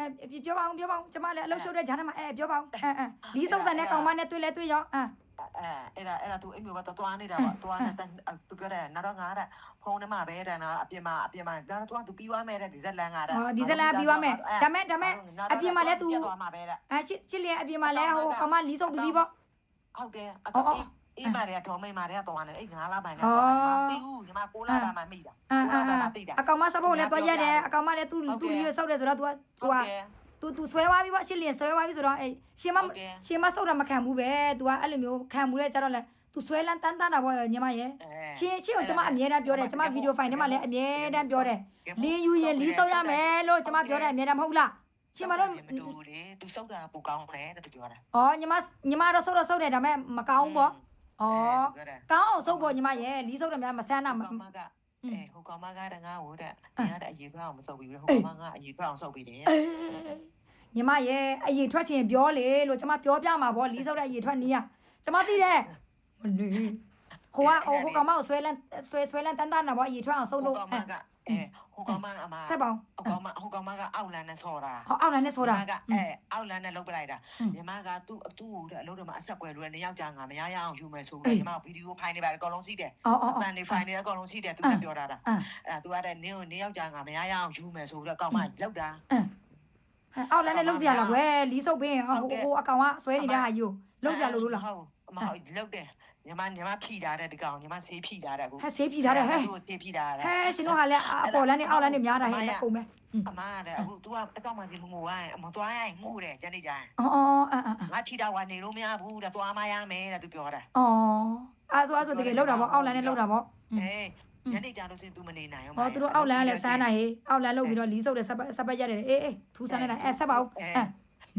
အဲပြောပါအောင်ပြောပါအောင်ကျမလည်းအလုပ်ရှုပ်တဲ့ဂျာတ်မှာအဲပြောပါအောင်အဲအဲလီးစုံတန်နဲ့ကောင်မနဲ့တွေ့လဲတွေ့ရောအဲအဲအဲ့ဒါအဲ့ဒါသူအိမ်မျိုးကတော့တွားနေတာပေါ့တွားနေတယ်သူပြောတယ်နောက်တော့ငါတဲ့ဖုန်းထဲမှာပဲတဲ့နော်အပြင်မှာအပြင်မှာဒါတော့သူပြီးသွားမယ်တဲ့ဒီဇက်လန်ကတဲ့ဟောဒီဇက်လန်ပြီးသွားမယ်ဒါမဲ့ဒါမဲ့အပြင်မှာလဲ तू သွားမှာပဲတဲ့အဲချစ်ချစ်လေးအပြင်မှာလဲဟိုကောင်မလီးစုံပြီးပြီးပေါ့ဟုတ်တယ်အအော်တော့ အော် အေးမာတွေကတော်မိန်မာတွေကတော်နေအဲ့ငါးလားပိုင်းနဲ့ အော် တော်တီးဦးညီမကိုလာတာမှမိတာ အဲ ကို အဲ လာတာတိတာ အကောင်မစပုတ်လဲသွားရတယ်အကောင်မလဲ तू तू လီးရဆောက်တယ်ဆိုတော့ तू က तू က तू तू ဆွဲသွားပြီပေါ့ချစ်လေးဆွဲသွားပြီဆိုတော့အဲရှင်မရှင်မဆုတ်တာမခံဘူးပဲ तू ကအဲ့လိုမျိုးခံမှုတဲ့ကြတော့လဲ तू ဆွဲလန်းတန်းတန်းတာပေါ့ညီမရဲ့ရှင်ရှင်ကိုကျမအမြဲတမ်းပြောတယ်ကျမဗီဒီယိုဖိုင်ထဲမှာလည်းအမြဲတမ်းပြောတယ်လင်းယူရင်လီးဆောက်ရမယ်လို့ကျမပြောတယ်အမြဲတမ်းမဟုတ်လားရှင်မတို့ မတူဘူးလေသူစောက်တာပူကောင်းတယ်တဲ့သူပြောတာ อ๋อညီမညီမတော့ဆုတ်တော့ဆုတ်တယ်ဒါပေမဲ့မကောင်းပေါ့ ဩကောင်းအောင်ဆုတ်ပေါ့ညီမရဲ့လီးဆုတ်တယ်များမဆန်းတာဟိုကောင်မကအဲဟိုကောင်မကတငါ့ဟိုတဲ့ညာတဲ့အရေးထွက်အောင်မစောက်ပြီးဟိုကောင်မကအရေးထွက်အောင်စောက်ပြီးတယ်ညီမရဲ့အရင်ထွက်ချင်ပြောလေလို့ကျမပြောပြမှာပေါ့လီးဆုတ်တဲ့အရင်ထွက်နီးอ่ะကျမသိတယ်မနေဟိုကဟိုဟိုကောင်မကိုဆွဲလန်းဆွဲဆွဲလန်းတန်းတန်းတာပေါ့အရင်ထွက်အောင်ဆုတ်ဟိုလို့ကောင်မက အဲဟိုကောင်မအမဆက်ပေါင်းဟိုကောင်မဟိုကောင်မကအောက်လန်နဲ့ဆော်တာဟောအောက်လမ်းနဲ့ဆိုတာကအဲအောက်လန်နဲ့လုတ်ပလိုက်တာညီမကသူ့သူ့တဲ့အလုပ်တော်မှာအဆက်ကွယ်လို့နေယောက်ျားငါမရရအောင်ယူမယ်ဆိုပြီးညီမဗီဒီယိုဖိုင်နေပါအကောင်လုံးစီးတယ်အော်အော်အတန်နေဖိုင်နေအကောင်လုံးစီးတယ်သူကပြောတာတာအအဲသူကတဲ့နင်းကိုနေယောက်ျားငါမရရအောင်ယူမယ်ဆိုပြီးတော့အကောင်မလောက်တာအောက်လမ်းနဲ့လုံးစရာလားကွယ်လီးဆုတ်ပင်းဟိုဟိုအကောင်ကဆွဲနေတဲ့ဟာယူလုံးစရာလို့လို့လားဟုတ်အမဟုတ်လောက်တယ် ညီမညီမဖြီတာတဲ့ဒီကောင်ညီမဆေးဖြီတာတဲ့အခု ဟဲ့ဆေးဖြီထားတယ်ဟဲ့ သူ့ဆေးဖြီတာတဲ့ ဟဲရှင်တို့ဟာလည်းအပေါ်လမ်းနဲ့အောက်လမ်းနဲ့များတာဟဲ့လက်ကုန်ပဲ အမတဲ့အခု तू ကအကောင့်မှစီမငိုဝိုင်းအမသွားရင်ငိုတယ်ကျန်နေကြရင် အော်အော်အာအာ ငါချီတာဝါနေလို့မရဘူးတဲ့သွားမရမယ်တဲ့ तू ပြောတာ အော်အဲ့ဆိုအဲ့ဆိုတကယ်လောက်တာပေါ့အောက်လမ်းနဲ့လောက်တာပေါ့ ဟေးညနေကြလို့စင် तू မနေနိုင်အောင် ဟောသူတို့အောက်လမ်းကလည်းစမ်းတာဟေးအောက်လမ်းလောက်ပြီးတော့လီးဆုပ်တယ်ဆက်ပတ်ဆက်ပတ်ရတယ်အေးအေးထူးဆန်းနေတာအဲဆက်ပါဦးအဲ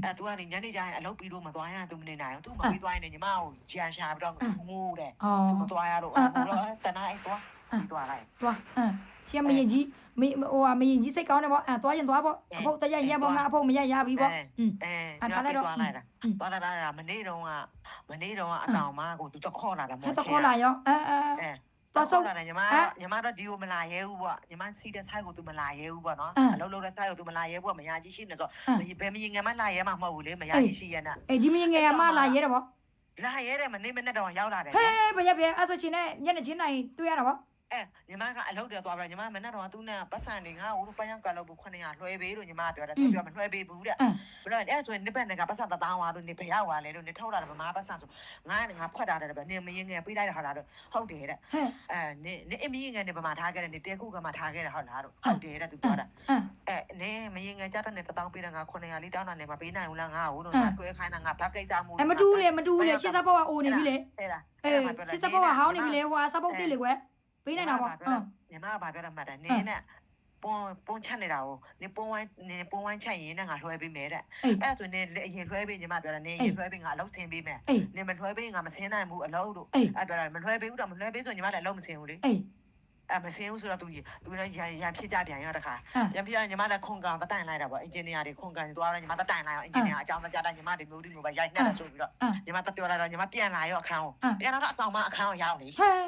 အဲသူကနေညနေကျရင်အလုပ်ပြီးတော့မသွားရသူမနေနိုင်ဘူးသူမပြီးသွားရင်ညီမကိုကြံရှာပြီးတော့ငိုးတယ်သူမသွားရတော့ဘူးတော့တနာအဲ့သွားပြီးသွားလိုက်သွားအင်းရှင်မရင်ကြီးမင်းဟိုမရင်ကြီးစိတ်ကောင်းတယ်ပေါ့အဲသွားရင်သွားပေါ့အဖို့တရရပေါ့ငါအဖို့မရရပြီပေါ့อืมအဲထားလိုက်တော့သွားလိုက်တာသွားလိုက်တာမနေ့တုန်းကမနေ့တုန်းကအကောင်မကိုသူတခေါ်လာတာမဟုတ်ချင်တခေါ်လာရောအဲအဲ သွားဆုပ်လာတယ်ညီမညီမတော့ဒီကိုမလာရဲဘူးပေါ့ညီမစီးတဲ့ဆိုင်ကို तू မလာရဲဘူးပေါ့နော်အဲအလုပ်လုပ်တဲ့ဆိုင်ကို तू မလာရဲဘူးပေါ့မရကြီးရှိနေဆိုအဲဘယ်မရင်ငယ်မလာရဲမှာမဟုတ်ဘူးလေမရကြီးရှိရနာအေးဒီမရင်ငယ်ကမလာရဲတယ်ပေါ့လာရဲတယ်မနေ့မနေ့တော့ရောက်လာတယ်ဟဲ့ဘယ်ရက်ဘယ်အဲ့ဆိုရှင်နဲ့မျက်နှာချင်းနိုင်တွေ့ရတာပေါ့ အဲညီမကအလုပ်တယ်သွားပြီးညီမမနေ့တော့သူနဲ့ပတ်စံနေငါ့ကိုပန်းရံကလုပ်ဖို့900လွှဲပေးလို့ညီမပြောတယ်သူပြောမလွှဲပေးဘူးတဲ့အဲဘယ်တော့အဲ့ဆိုရင်နိဗ္ဗာန်ကပတ်စံတသားဝါလို့နေဘရောက်သွားလဲလို့နေထုတ်လာတယ်ဗမာပတ်စံဆိုငါငါဖွက်တာတယ်ဗျနေမရင်ငယ်ပေးလိုက်တာဟုတ်လားတော့ဟုတ်တယ်တဲ့ဟဲ့အဲနေနေအမရင်ငယ်နေဗမာထားခဲ့တယ်နေတဲခုကမှထားခဲ့တယ်ဟုတ်လားတော့ဟုတ်တယ်တဲ့သူပြောတာအဲအဲနေမရင်ငယ်ကြတော့နေတတောင်းပေးတယ်ငါ900လေးတောင်းတာနေမပေးနိုင်ဘူးလားငါ့ကိုတော့ငါတွဲခိုင်းတာငါဘာကိစ္စမှုအဲမတူးလေမတူးလေရှစ်စပုတ်ကအိုနေပြီလေအဲ့ဒါအေးရှစ်စပုတ်ကဟောင်းနေပြီလေဟိုဟာစပုတ်တစ်လေကွယ် ပေးနိုင်တာပေါ့အင်းညီမကဘာပြောတာမှတ်တယ်နေနဲ့ပွန်ပွန်ချက်နေတာကိုနေပွန်ဝိုင်းနေပွန်ဝိုင်းချက်ရင်နဲ့ငါလွှဲပေးမယ်တဲ့အေးအဲ့ဆိုနေအရင်လွှဲပေးညီမပြောတာနေအရင်လွှဲပေးငါအလုပ်ဆင်းပေးမယ်အေးနေမလွှဲပေးငါမဆင်းနိုင်ဘူးအလုပ်လို့အေးအဲ့ပြောတာမလွှဲပေးဘူးတော့မလွှဲပေးဆိုညီမလည်းအလုပ်မဆင်းဘူးလေအေးအဲ့မဆင်းဘူးဆိုတော့သူသူလည်းရန်ရန်ဖြစ်ကြပြန်ရောတခါအဲရန်ဖြစ်ရညီမလည်းခွန်ကောင်တတိုင်လိုက်တာပေါ့အင်ဂျင်နီယာတွေခွန်ကန်သွားတော့ညီမတတိုင်လိုက်အောင်အင်ဂျင်နီယာအကြောင်းတကြတဲ့ညီမတွေမျိုးတွေမျိုးပဲရိုက်နှက်တယ်ဆိုပြီးတော့အဲညီမတပြောလာတော့ညီမပြန်လာရောအခန်းကိုအဲပြန်လာတော့အကောင်မအခန်းကိုရောက်နေဟဲ့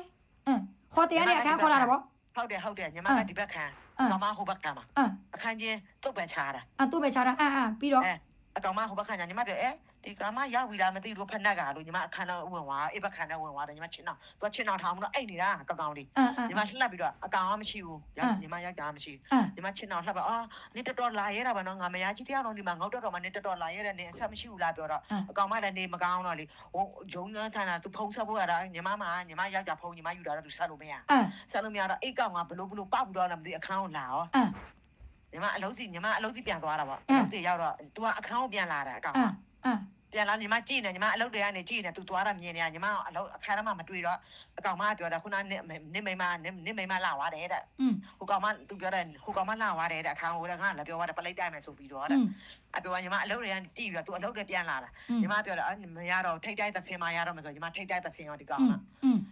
အင်းခေါ်တရားနဲ့အခန်းခေါ်လာတာပေါ့ဟုတ်တယ်ဟုတ်တယ်ညီမကဒီဘက်ခန်းအဲကောင်မဟိုဘက်ခန်းမှာအင်းအခန်းချင်းတုတ်ပဲချတာအတူပဲချတာအင်းအင်းပြီးတော့ အဲအကောင်မဟိုဘက်ခန်းညာညီမပြောအဲဒီကောင်မရောက်ပြီလားမသိဘူးဖက်နက်ကလို့ညီမအခန်းတော့ဝင်သွားအေးဘက်ခန်းတော့ဝင်သွားတယ်ညီမချင်းအောင်သူကချင်းအောင်ထောင်မလို့အိတ်နေတာကောက်ကောင်လေးအင်းအင်းညီမလှက်ပြီးတော့အကောင်ကမရှိဘူးအဲညီမယောက်ျားမရှိအင်းဘူးညီမချင်းအောင်လှက်ပါအာနေတော်တော်လာရဲတာပါနော်ငါမယားကြီးတရားတော်ဒီမှာငေါက်တော်တော်မှနေတော်တော်လာရဲတယ်နေအဆက်မရှိဘူးလားပြောတော့အဲအကောင်မလည်းနေမကောင်းတော့လေဟိုဂျုံညာထာနာသူဖုံးဆက်ဖို့ရတာညီမမညီမယောက်ျားဖုံးညီမယူတာတော့သူဆက်လို့မရအင်းဆက်လို့မရတော့အိတ်ကောင်ကဘလို့ဘလို့ပောက်ပြီးတော့လည်းမသိအခန်းကိုလာရောအင်း ညီမအလုံးစီညီမအလုံးစီပြန်သွားတာပေါ့အလုံးစီရောက်တော့ तू ကအခန်းကိုပြန်လာတာအကောင်ကပြန်လာညီမကြည့်နေညီမအလုပ်တွေကနေကြည့်နေ तू သွားတာမြင်နေညီမအလုပ်အခန်းထဲမှာမတွေ့တော့အကောင်မကပြောတာခုနနစ်မိမနစ်မိမလာသွားတယ်တဲ့ဟိုကောင်မ तू ပြောတယ်ဟိုကောင်မလာသွားတယ်တဲ့အခန်းဟိုကောင်ကလည်းပြောသွားတယ်ပလိတ်တိုက်မယ်ဆိုပြီးတော့တဲ့အပြောကညီမအလုပ်တွေကတိပြီးတော့ तू အလုပ်တွေပြန်လာတာညီမပြောတော့မရတော့ထိတ်တိုက်သစင်မရတော့မယ်ဆိုညီမထိတ်တိုက်သစင်ရောဒီကောင်က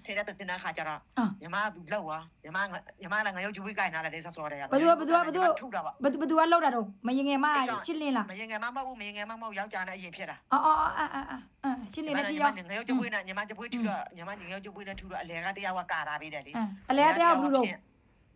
ထိတ်တိုက်သစင်တဲ့ခါကျတော့ညီမက तू လောက်ွာညီမညီမလည်းငရုတ်ကျွေးကိုင်လာတယ်ဆောစောတယ်ဘသူကဘသူကဘသူကထုတ်တာပါဘသူဘသူကလောက်တာတော့မရင်ငယ်မချစ်လင်းလားမရင်ငယ်မမဟုတ်ဘူးမရင်ငယ်မမဟုတ်ယောက်ျားနဲ့အရင်ဖြစ်တာအော်အော်အာအာအာချစ်လင်းနဲ့ဖြစ်ရောညီမငရုတ်ကျွေးနဲ့ညီမကျွေးထူတော့ညီမငရုတ်ကျွေးနဲ့ထူတော့အလဲကတရားကကာတာပေးတယ်လေအလဲကတရားဘူးတော့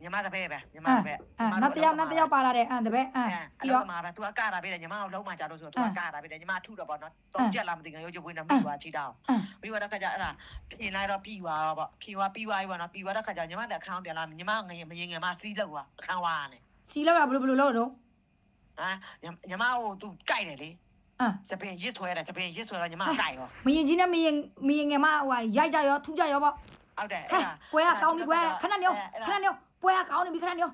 ညီ ညီမတပည့်ပဲညီမ အာ တပည့် အာနောက်တစ်ယောက်နောက်တစ်ယောက်ပါလာတယ်အန်တပည့်အန် အဲ ပြီး အဲ့ တော့ တော့မှာပဲ तू ကကတာပေးတယ်ညီမကိုလုံးမှကြတော့ဆို तू ကကတာပေးတယ်ညီမထုတော့ပေါ့နော် အ တော့ င်း ကြက်လာမသိငါရုပ်ချပွေးနေမိသွားချီတောင်း အင်း ပြီးတော့ခါကျအဲ့ဒါပြင်လိုက်တော့ပြီးသွားတော့ပေါ့ပြီးသွားပြီးသွားပြီပေါ့နော်ပြီးသွားတဲ့ခါကျညီမလည်းအခန်းပြန်လာညီမငရင်မရင်ငယ်မစီးလောက်သွားအခန်းဝါနေ စီလောက်တာဘယ်လိုဘယ်လိုလုပ်တော့ ဟမ်ညီမကို तू ကြိုက်တယ်လေ အမ် စပင်ရစ်ဆွဲတယ်စပင်ရစ်ဆွဲတော့ညီမကြိုက်ရော မရင်ကြီးနဲ့မရင်မရင်ငယ်မဟိုရိုက်ကြရောထူးကြရောပေါ့ ဟုတ်တယ် ဟဲ့ပွဲကကောင်းပြီကွယ်ခဏနေခဏနေပွဲ ကကောင်းနေပြီခဏနေ